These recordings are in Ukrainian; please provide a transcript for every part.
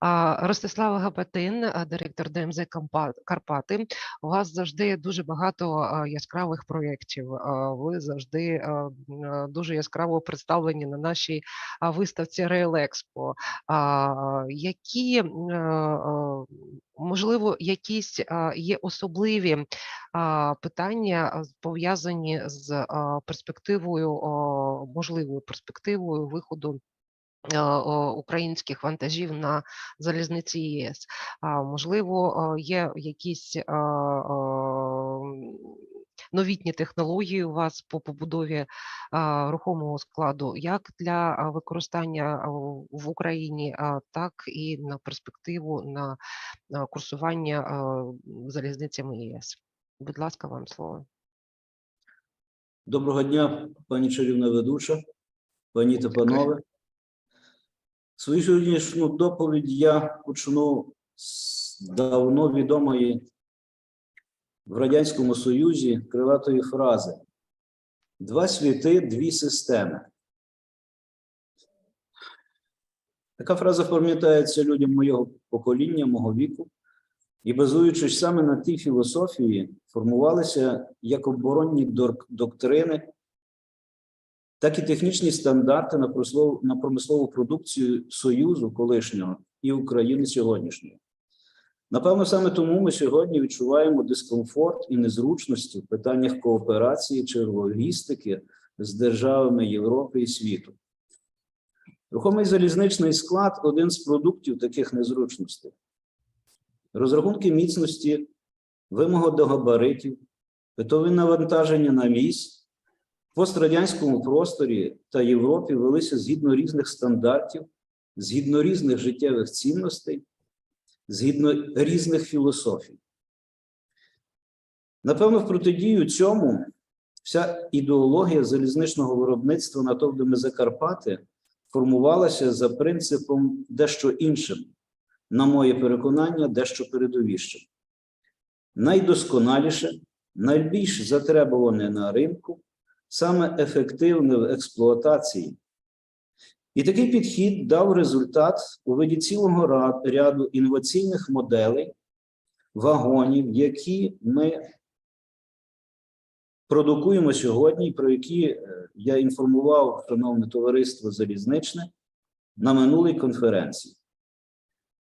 Ростислава Гапатин, директор ДМЗ Карпати. У вас завжди дуже багато яскравих проєктів. Ви завжди дуже яскраво представлені на нашій виставці Реелекспо. Які можливо якісь є особливі питання пов'язані з перспективою, можливою перспективою виходу українських вантажів на залізниці ЄС. Можливо, е, є якісь новітні технології у вас по побудові а, рухомого складу, як для використання в в Україні, а, так і на перспективу на курсування а, залізницями ЄС. Будь ласка, вам слово. Доброго дня, пані чарівна ведуча, пані та панове. Свою сьогоднішню доповідь я почну з давно відомої в Радянському Союзі крилатої фрази: Два світи, дві системи. Така фраза пам'ятається людям моєго покоління, мого віку, і базуючись саме на тій філософії, формувалися як оборонні доктрини, так і технічні стандарти на промислову, на промислову продукцію Союзу колишнього і України сьогоднішнього. Напевно, саме тому ми сьогодні відчуваємо дискомфорт і незручності в питаннях кооперації чи логістики з державами Європи і світу. Рухомий залізничний склад один з продуктів таких незручностей. Розрахунки міцності, вимоги до габаритів, питові навантаження на місь в пострадянському просторі та Європі велися згідно різних стандартів, згідно різних життєвих цінностей, згідно різних філософій. Напевно, в протидію цьому вся ідеологія залізничного виробництва на ТОВ ДМЗ формувалася за принципом дещо іншим, на моє переконання, дещо передовішим. Найдосконаліше, найбільш затребуване на ринку, саме ефективне в експлуатації. І такий підхід дав результат у виді цілого ряду інноваційних моделей, вагонів, які ми продукуємо сьогодні, про які е, я інформував шановне товариство залізничне на минулій конференції.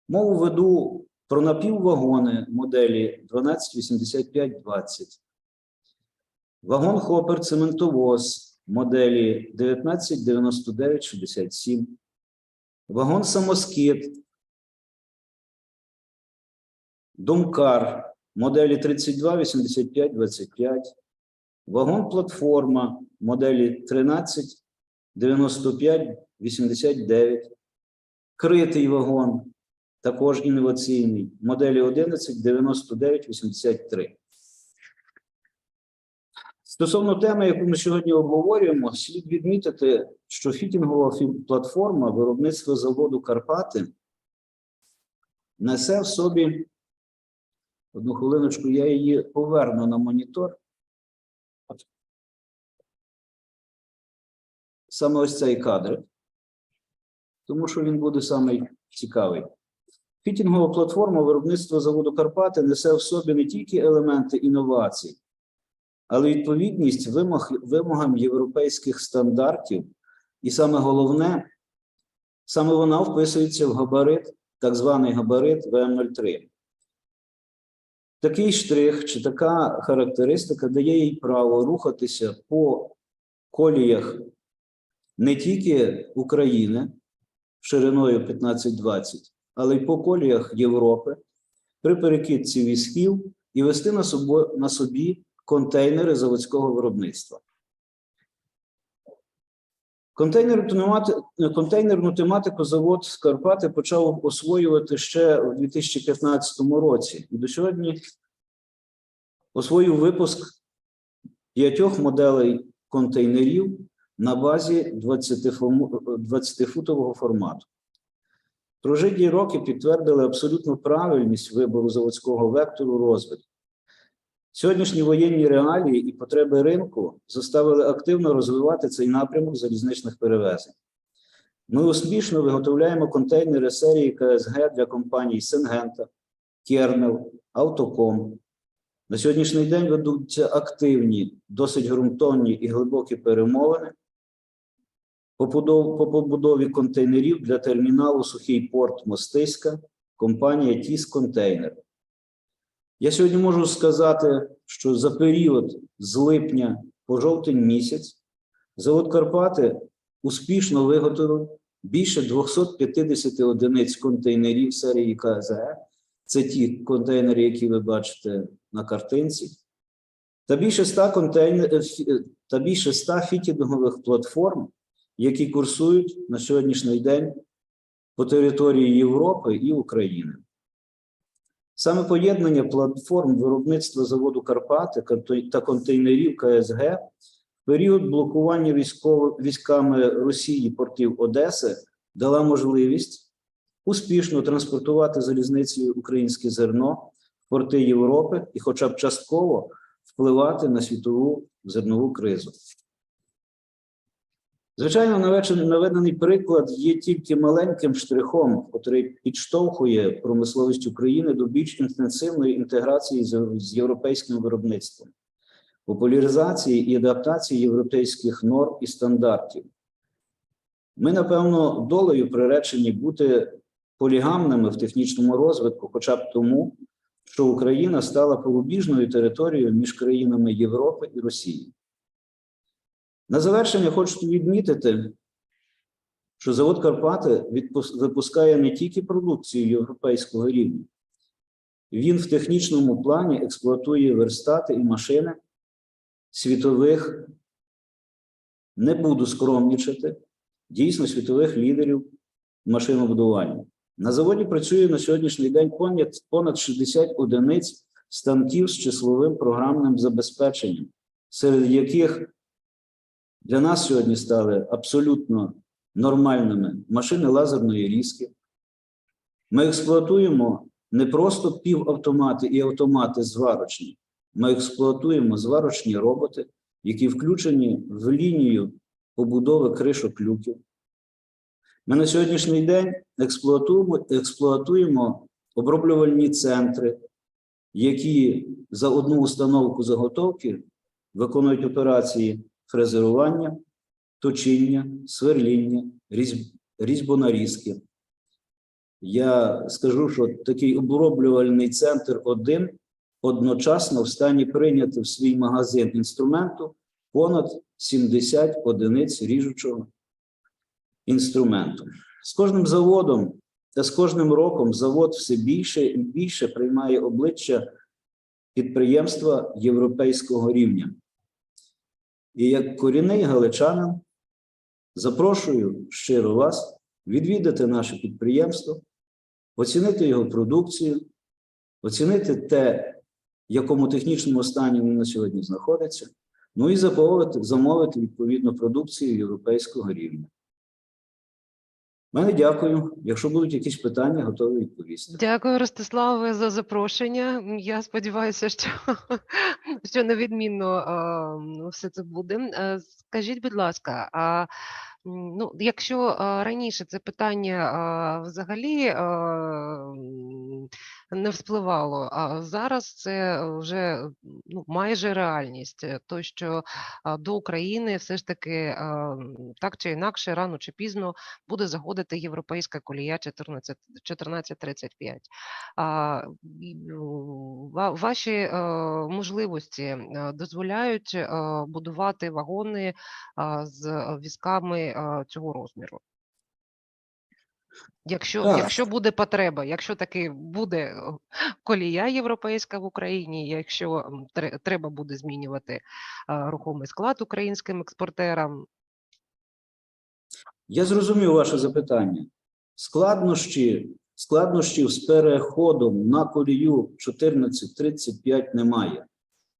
Мову веду про напіввагони моделі 128520, вагон Хопер цементовоз моделі 199967, вагон самоскид, Домкар моделі 328525, вагон платформа моделі 139589, критий вагон, також інноваційний, моделі 119983. Стосовно теми, яку ми сьогодні обговорюємо, слід відмітити, що фітінгова платформа виробництва заводу Карпати несе в собі. Одну хвилиночку, я її поверну на монітор. Саме ось цей кадр, тому що він буде самий цікавий. Фітінгова платформа виробництва заводу Карпати несе в собі не тільки елементи інновацій, але відповідність вимог, вимогам європейських стандартів, і саме головне, саме вона вписується в габарит, так званий габарит ВМ03. Такий штрих чи така характеристика дає їй право рухатися по коліях не тільки України шириною 15-20, але й по коліях Європи при перекидці візків і вести на собі контейнери заводського виробництва. Контейнерну тематику, завод з Карпати почав освоювати ще у 2015 році. І до сьогодні освоїв випуск п'ятьох моделей контейнерів на базі 20-футового формату. Прожиті роки підтвердили абсолютну правильність вибору заводського вектору розвитку. Сьогоднішні воєнні реалії і потреби ринку заставили активно розвивати цей напрямок залізничних перевезень. Ми успішно виготовляємо контейнери серії КСГ для компаній Сингента, Кернел, Автоком. На сьогоднішній день ведуться активні, досить ґрунтовні і глибокі перемовини по по побудові контейнерів для терміналу Сухий порт Мостиська, компанія Тіс Контейнер. Я сьогодні можу сказати, що за період з липня по жовтень місяць завод Карпати успішно виготовив більше 250 одиниць контейнерів серії КЗГ. Це ті контейнери, які ви бачите на картинці, та більше 100 контейнер, е, е, та більше 100 фітінгових платформ, які курсують на сьогоднішній день по території Європи і України. Саме поєднання платформ виробництва заводу Карпати та контейнерів КСГ в період блокування військово- військами Росії портів Одеси дала можливість успішно транспортувати залізницею українське зерно в порти Європи і, хоча б частково, впливати на світову зернову кризу. Звичайно, наведений приклад є тільки маленьким штрихом, який підштовхує промисловість України до більш інтенсивної інтеграції з, європейським виробництвом, популяризації і адаптації європейських норм і стандартів. Ми, напевно, долею приречені бути полігамними в технічному розвитку, хоча б тому, що Україна стала порубіжною територією між країнами Європи і Росії. На завершення хочу відмітити, що завод Карпати випускає не тільки продукцію європейського рівня, він в технічному плані експлуатує верстати і машини світових, не буду скромнічати, дійсно світових лідерів машинобудування. На заводі працює на сьогоднішній день понад 60 одиниць станків з числовим програмним забезпеченням, серед яких для нас сьогодні стали абсолютно нормальними машини лазерної різки. Ми експлуатуємо не просто півавтомати і автомати зварочні, ми експлуатуємо зварочні роботи, які включені в лінію побудови кришок люків. Ми на сьогоднішній день експлуатуємо, експлуатуємо оброблювальні центри, які за одну установку заготовки виконують операції фрезерування, точіння, сверління, різь- різьбонарізки. Я скажу, що такий оброблювальний центр один одночасно в стані прийняти в свій магазин інструменту понад 70 одиниць ріжучого інструменту. З кожним заводом та з кожним роком завод все більше і більше приймає обличчя підприємства європейського рівня. І як корінний галичанин запрошую щиро вас відвідати наше підприємство, оцінити його продукцію, оцінити те, в якому технічному стані він на сьогодні знаходиться, ну і замовити, замовити відповідно продукцію європейського рівня. Мене дякую. Якщо будуть якісь питання, готовий відповісти. Дякую, Ростиславе, за запрошення. Я сподіваюся, що, що невідмінно все це буде. Е, Скажіть, будь ласка, а ну, якщо раніше це питання взагалі не вспливало, а зараз це вже ну, майже реальність, то що до України все ж таки так чи інакше, рано чи пізно буде заходити європейська колія 14 1435. А, ну, ва- Ваші можливості дозволяють будувати вагони з візками цього розміру. Якщо, Так. якщо буде потреба, якщо таки буде колія європейська в Україні, якщо треба буде змінювати рухомий склад українським експортерам, Я зрозумів ваше запитання. Складнощі, складнощів з переходом на колію 1435 немає.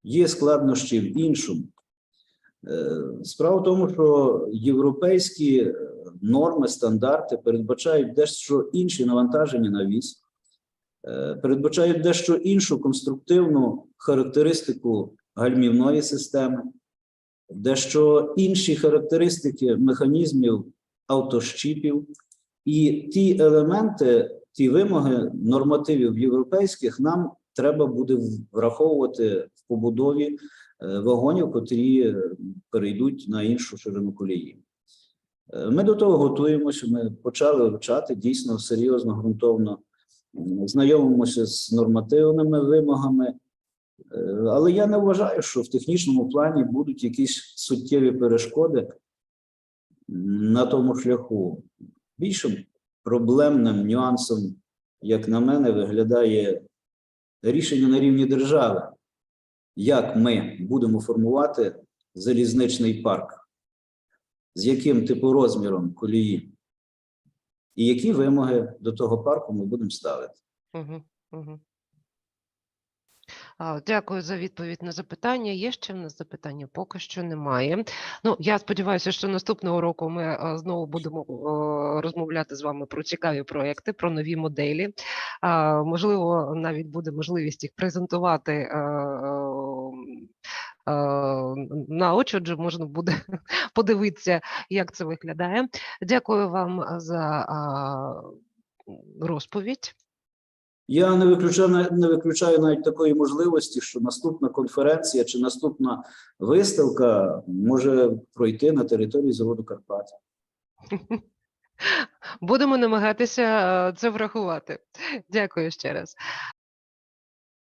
Є складнощі в іншому. Е, Справа в тому, що європейські е, норми, стандарти передбачають дещо інші навантаження на віз, е, передбачають дещо іншу конструктивну характеристику гальмівної системи, дещо інші характеристики механізмів автощіпів. І ті елементи, ті вимоги нормативів європейських нам треба буде враховувати в побудові вагонів, котрі перейдуть на іншу ширину колії. Е, Ми до того готуємося. Ми почали вивчати дійсно серйозно, ґрунтовно знайомимося з нормативними вимогами. Е, Але я не вважаю, що в технічному плані будуть якісь суттєві перешкоди на тому шляху. Більшим проблемним нюансом, як на мене, виглядає рішення на рівні держави, як ми будемо формувати залізничний парк, з яким типу розміром колії, і які вимоги до того парку ми будемо ставити. Дякую за відповідь на запитання. Є ще в нас запитання? Поки що немає. Ну, я сподіваюся, що наступного року ми знову будемо розмовляти з вами про цікаві проекти, про нові моделі. Можливо, навіть буде можливість їх презентувати. Е, е, е, На очі, отже, можна буде подивитися, як це виглядає. Дякую вам за розповідь. Я не виключаю, не виключаю навіть такої можливості, що наступна конференція чи наступна виставка може пройти на території заводу Карпат. Будемо намагатися е, це врахувати. Дякую ще раз.